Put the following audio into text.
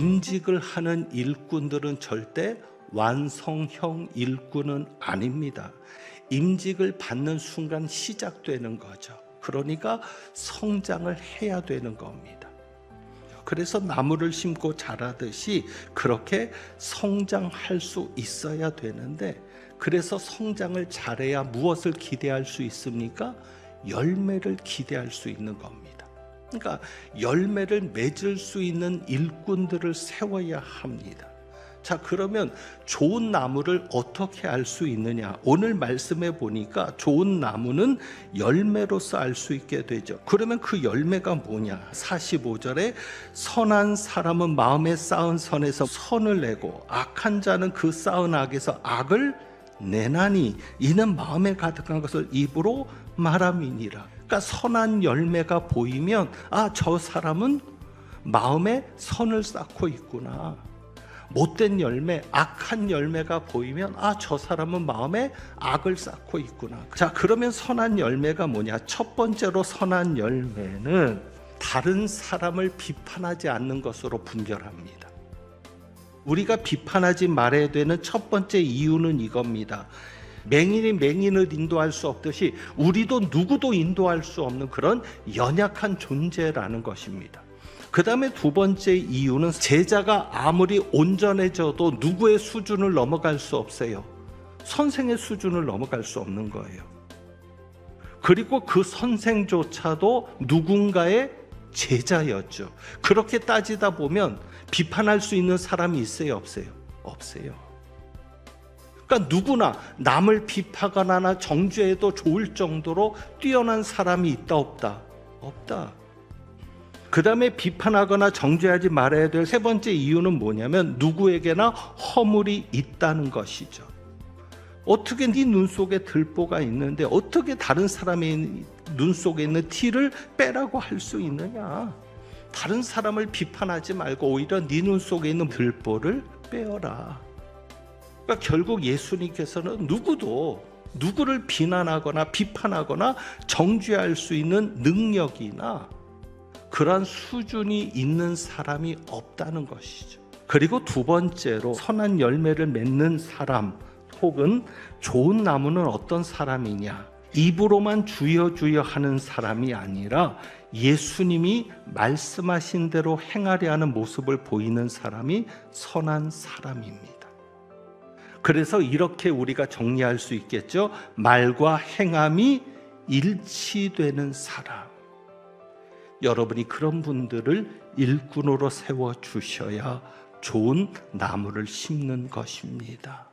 임직을 하는 일꾼들은 절대 완성형 일꾼은 아닙니다. 임직을 받는 순간 시작되는 거죠. 그러니까 성장을 해야 되는 겁니다. 그래서 나무를 심고 자라듯이 그렇게 성장할 수 있어야 되는데 그래서 성장을 잘해야 무엇을 기대할 수 있습니까? 열매를 기대할 수 있는 겁니다. 그러니까 열매를 맺을 수 있는 일꾼들을 세워야 합니다. 자, 그러면 좋은 나무를 어떻게 알 수 있느냐? 오늘 말씀해 보니까 좋은 나무는 열매로서 알 수 있게 되죠. 그러면 그 열매가 뭐냐? 45절에 선한 사람은 마음에 쌓은 선에서 선을 내고 악한 자는 그 쌓은 악에서 악을 내나니 이는 마음에 가득한 것을 입으로 말함이니라. 그러니까 선한 열매가 보이면 아, 저 사람은 마음에 선을 쌓고 있구나. 못된 열매, 악한 열매가 보이면 아, 저 사람은 마음에 악을 쌓고 있구나. 자, 그러면 선한 열매가 뭐냐? 첫 번째로 선한 열매는 다른 사람을 비판하지 않는 것으로 분별합니다. 우리가 비판하지 말아야 되는 첫 번째 이유는 이겁니다. 맹인이 맹인을 인도할 수 없듯이 우리도 누구도 인도할 수 없는 그런 연약한 존재라는 것입니다. 그 다음에 두 번째 이유는 제자가 아무리 온전해져도 누구의 수준을 넘어갈 수 없어요. 선생의 수준을 넘어갈 수 없는 거예요. 그리고 그 선생조차도 누군가의 제자였죠. 그렇게 따지다 보면 비판할 수 있는 사람이 있어요, 없어요? 없어요. 그러니까 누구나 남을 비판하거나 정죄해도 좋을 정도로 뛰어난 사람이 있다 없다? 없다. 그 다음에 비판하거나 정죄하지 말아야 될 세 번째 이유는 뭐냐면 누구에게나 허물이 있다는 것이죠. 어떻게 네 눈 속에 들보가 있는데 어떻게 다른 사람의 눈 속에 있는 티를 빼라고 할 수 있느냐? 다른 사람을 비판하지 말고 오히려 네 눈 속에 있는 들보를 빼어라. 그러니까 결국 예수님께서는 누구도 누구를 비난하거나 비판하거나 정죄할 수 있는 능력이나 그러한 수준이 있는 사람이 없다는 것이죠. 그리고 두 번째로 선한 열매를 맺는 사람 혹은 좋은 나무는 어떤 사람이냐? 입으로만 주여 주여 하는 사람이 아니라 예수님이 말씀하신 대로 행하려 하는 모습을 보이는 사람이 선한 사람입니다. 그래서 이렇게 우리가 정리할 수 있겠죠. 말과 행함이 일치되는 사람. 여러분이 그런 분들을 일꾼으로 세워 주셔야 좋은 나무를 심는 것입니다.